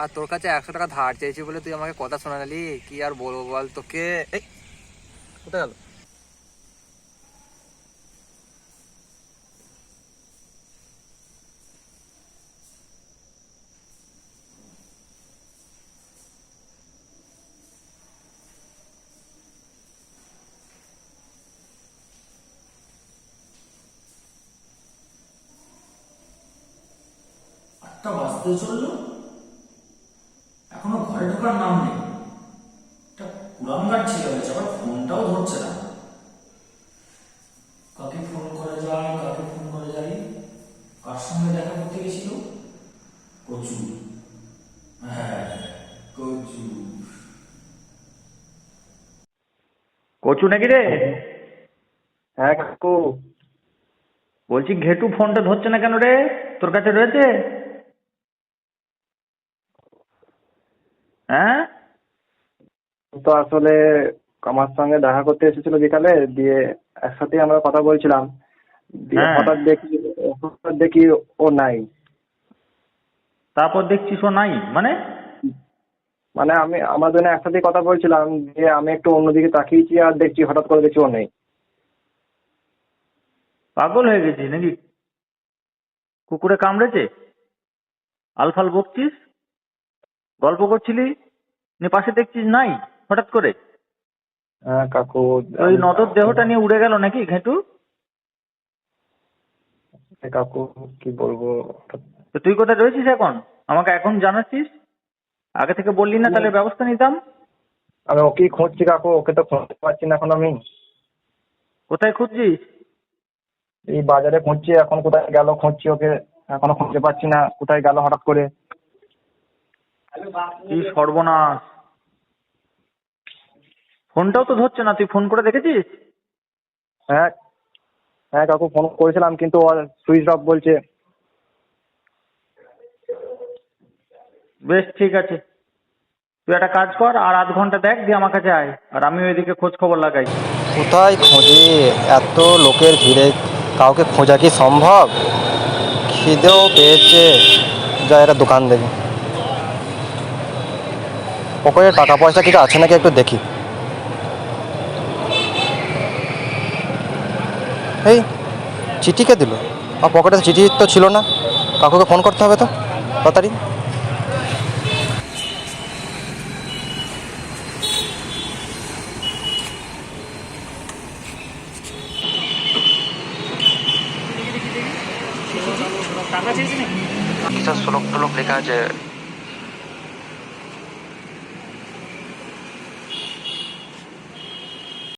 আর তোর কাছে একশো টাকা ধার চেয়েছি বলে তুই আমাকে কথা শোনা শোনালি? কি আর বলব বল তোকে? কোথায় গেল? আটটা বাজতে চলল। ঘরে নাম নেই একটা কুড়াঙ্গার ছেলে হয়েছে আবার ফোনটাও ধরছে না। কাকে ফোন করে যায়, কাকে ফোন করে যাই কার সঙ্গে দেখা করতে গেছিল? কচু। হ্যাঁ কচু। কচু নাকি রে? হ্যাঁ কাকু। বলছি, ঘেটু ফোনটা ধরছে না কেন রে? তোর কাছে রয়েছে? হ্যাঁ? তো আসলে আমার সঙ্গে দেখা করতে এসেছিল বিকালে দিয়ে একসাথে আমরা কথা বলছিলাম। দিয়ে হ্যাঁ। হঠাৎ দেখি হঠাৎ দেখি ও নাই। তারপর দেখছিস ও নাই? মানে? মানে আমি আমার জন্য একসাথে কথা বলছিলাম দিয়ে আমি একটু অন্যদিকে তাকিয়েছি আর দেখছি হঠাৎ করে দেখছি ও নেই। পাগল হয়ে গেছিস নাকি? কুকুরে কামড়েছে? আলফাল বকছিস? গল্প করছিলি? নিয়ে পাশে দেখছিস নাই হঠাৎ করে? হ্যাঁ কাকু ওই নদর দেহটা নিয়ে উড়ে গেল নাকি ঘেটু? কাকু কি বলব? তো তুই কোথায় রয়েছিস এখন? আমাকে এখন জানাচ্ছিস? আগে থেকে বললি না তাহলে ব্যবস্থা নিতাম। আমি ওকেই খুঁজছি কাকু ওকে তো খুঁজতে পারছি না এখন আমি। কোথায় খুঁজছিস? এই বাজারে খুঁজছি এখন কোথায় গেল খুঁজছি ওকে। এখনও খুঁজতে পারছি না কোথায় গেল হঠাৎ করে। কি সর্বনাশ। ফোনটাও তো ধরছে না তুই ফোন করে দেখেছিস? হ্যাঁ। হ্যাঁ কাকু ফোন করেছিলাম কিন্তু ও সুইচ অফ বলছে। বেশ ঠিক আছে। তুই একটা কাজ কর আর আধ ঘণ্টা দেখ দিয়ে আমার কাছে আয় আর আমি ওইদিকে খোঁজ খবর লাগাই। কোথায় খোঁজে? এত লোকের ভিড়ে কাউকে খোঁজা কি সম্ভব? খিদেও পেয়েছে। যা এরা দোকান দেখি। পকেটে টাকা পয়সা কিছু আছে নাকি একটু দেখি। এই চিঠি কে দিল? আর পকেটে চিঠি তো ছিল না। কাকুকে ফোন করতে হবে তো তাড়াতাড়ি। কিসব শ্লোক টলোক লেখা আছে?